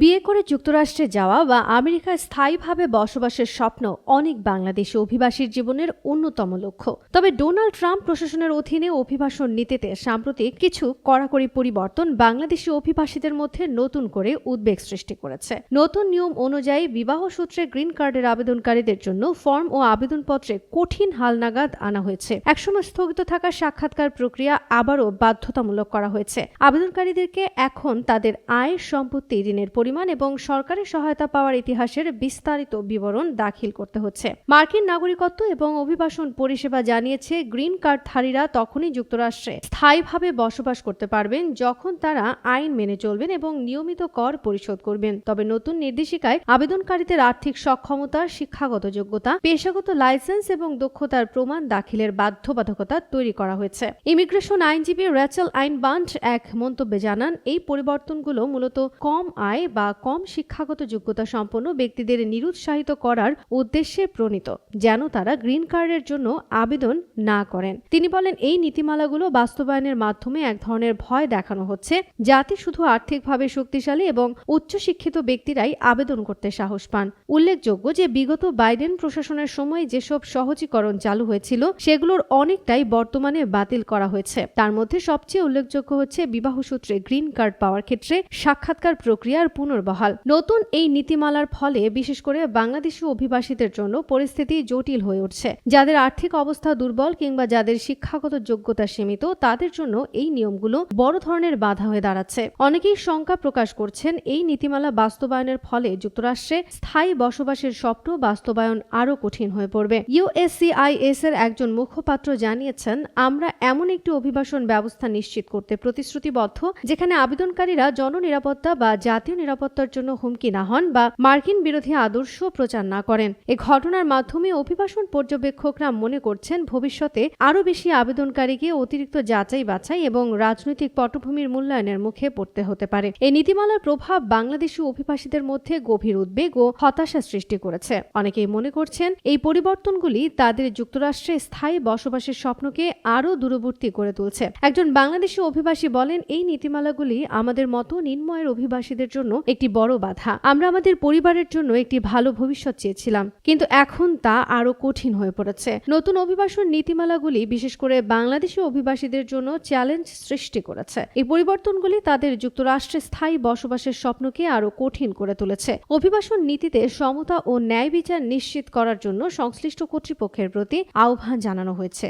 বিয়ে করে যুক্তরাষ্ট্রে যাওয়া বা আমেরিকায় স্থায়ীভাবে বসবাসের স্বপ্ন অনেক বাংলাদেশি অভিবাসীর জীবনের অন্যতম লক্ষ্য। তবে ডোনাল্ড ট্রাম্প প্রশাসনের অধীনে অভিবাসন নীতিতে সাম্প্রতিক কিছু কড়াকড়ি পরিবর্তন বাংলাদেশি অভিবাসীদের মধ্যে নতুন করে উদ্বেগ সৃষ্টি করেছে। নতুন নিয়ম অনুযায়ী বিবাহ সূত্রে গ্রিন কার্ডের আবেদনকারীদের জন্য ফর্ম ও আবেদনপত্রে কঠিন হালনাগাদ আনা হয়েছে। একসময় স্থগিত থাকা সাক্ষাৎকার প্রক্রিয়া আবারও বাধ্যতামূলক করা হয়েছে। আবেদনকারীদেরকে এখন তাদের আয় সম্পত্তি ঋণের পরিমাণ এবং সরকারি সহায়তা পাওয়ার ইতিহাসের বিস্তারিত বিবরণ দাখিল করতে হচ্ছে। মার্কিন নাগরিকত্ব এবং অভিবাসন পরিষেবা জানিয়েছে, গ্রিন কার্ডধারীরা তখনই যুক্তরাষ্ট্রে স্থায়ীভাবে বসবাস করতে পারবেন যখন তারা আইন মেনে চলবেন এবং নিয়মিত কর পরিশোধ করবেন। তবে নতুন নির্দেশিকায় আবেদনকারীদের আর্থিক সক্ষমতা, শিক্ষাগত যোগ্যতা, পেশাগত লাইসেন্স এবং দক্ষতার প্রমাণ দাখিলের বাধ্যবাধকতা তৈরি করা হয়েছে। ইমিগ্রেশন আইনজীবী র্যাচেল আইন বান্ট এক মন্তব্যে জানান, এই পরিবর্তনগুলো মূলত কম আয় বা কম শিক্ষাগত যোগ্যতা সম্পন্ন ব্যক্তিদের নিরুৎসাহিত করার উদ্দেশ্যে প্রণীত, যেন তারা গ্রিন কার্ডের জন্য আবেদন না করেন। তিনি বলেন, এই নীতিমালাগুলো বাস্তবায়নের মাধ্যমে এক ধরনের ভয় দেখানো হচ্ছে। যাতে শুধু আর্থিকভাবে শক্তিশালী এবং উচ্চশিক্ষিত ব্যক্তিরাই আবেদন করতে সাহস পান। উল্লেখযোগ্য যে, বিগত বাইডেন প্রশাসনের সময় যেসব সহজীকরণ চালু হয়েছিল, সেগুলোর অনেকটাই বর্তমানে বাতিল করা হয়েছে। তার মধ্যে সবচেয়ে উল্লেখযোগ্য হচ্ছে বিবাহসূত্রে গ্রিন কার্ড পাওয়ার ক্ষেত্রে সাক্ষাৎকার প্রক্রিয়ার পুনর্বহাল। নতুন এই নীতিমালার ফলে বিশেষ করে বাংলাদেশি অভিবাসীদের জন্য পরিস্থিতি জটিল হয়ে উঠছে। যাদের আর্থিক অবস্থা দুর্বল কিংবা যাদের শিক্ষাগত যোগ্যতা সীমিত, তাদের জন্য এই নিয়মগুলো বড় ধরনের বাধা হয়ে দাঁড়াচ্ছে। অনেকেই শঙ্কা প্রকাশ করছেন এই নীতিমালা বাস্তবায়নের ফলে যুক্তরাষ্ট্রে স্থায়ী বসবাসের স্বপ্ন বাস্তবায়ন আরও কঠিন হয়ে পড়বে। ইউএসসিআইএস এর একজন মুখপাত্র জানিয়েছেন, আমরা এমন একটি অভিবাসন ব্যবস্থা নিশ্চিত করতে প্রতিশ্রুতিবদ্ধ, যেখানে আবেদনকারীরা জননিরাপত্তা বা জাতীয় নিরাপত্তার জন্য হুমকি না হন বা মার্কিন বিরোধী আদর্শ প্রচার না করেন। এ ঘটনার মাধ্যমে অভিবাসন পর্যবেক্ষকরা মনে করছেন ভবিষ্যতে আরও বেশি আবেদনকারীকে অতিরিক্ত যাচাই বাছাই এবং রাজনৈতিক পটভূমির মূল্যায়নের মুখে পড়তে হতে পারে। এই নীতিমালার প্রভাব বাংলাদেশি অভিবাসীদের মধ্যে গভীর উদ্বেগ ও হতাশা সৃষ্টি করেছে। অনেকেই মনে করছেন এই পরিবর্তনগুলি তাদের যুক্তরাষ্ট্রে স্থায়ী বসবাসের স্বপ্নকে আরও দূরবর্তী করে তুলছে। একজন বাংলাদেশি অভিবাসী বলেন, এই নীতিমালাগুলি আমাদের মতো নিম্নয়ের অভিবাসীদের জন্য একটি বড় বাধা। আমরা আমাদের পরিবারের জন্য একটি ভালো ভবিষ্যৎ চেয়েছিলাম, কিন্তু এখন তা আরও কঠিন হয়ে পড়েছে। নতুন অভিবাসন নীতিমালাগুলি, বিশেষ করে বাংলাদেশি অভিবাসীদের জন্য চ্যালেঞ্জ সৃষ্টি করেছে। এই পরিবর্তনগুলি তাদের যুক্তরাষ্ট্রে স্থায়ী বসবাসের স্বপ্নকে আরও কঠিন করে তুলেছে। অভিবাসন নীতিতে সমতা ও ন্যায় বিচার নিশ্চিত করার জন্য সংশ্লিষ্ট কর্তৃপক্ষের প্রতি আহ্বান জানানো হয়েছে।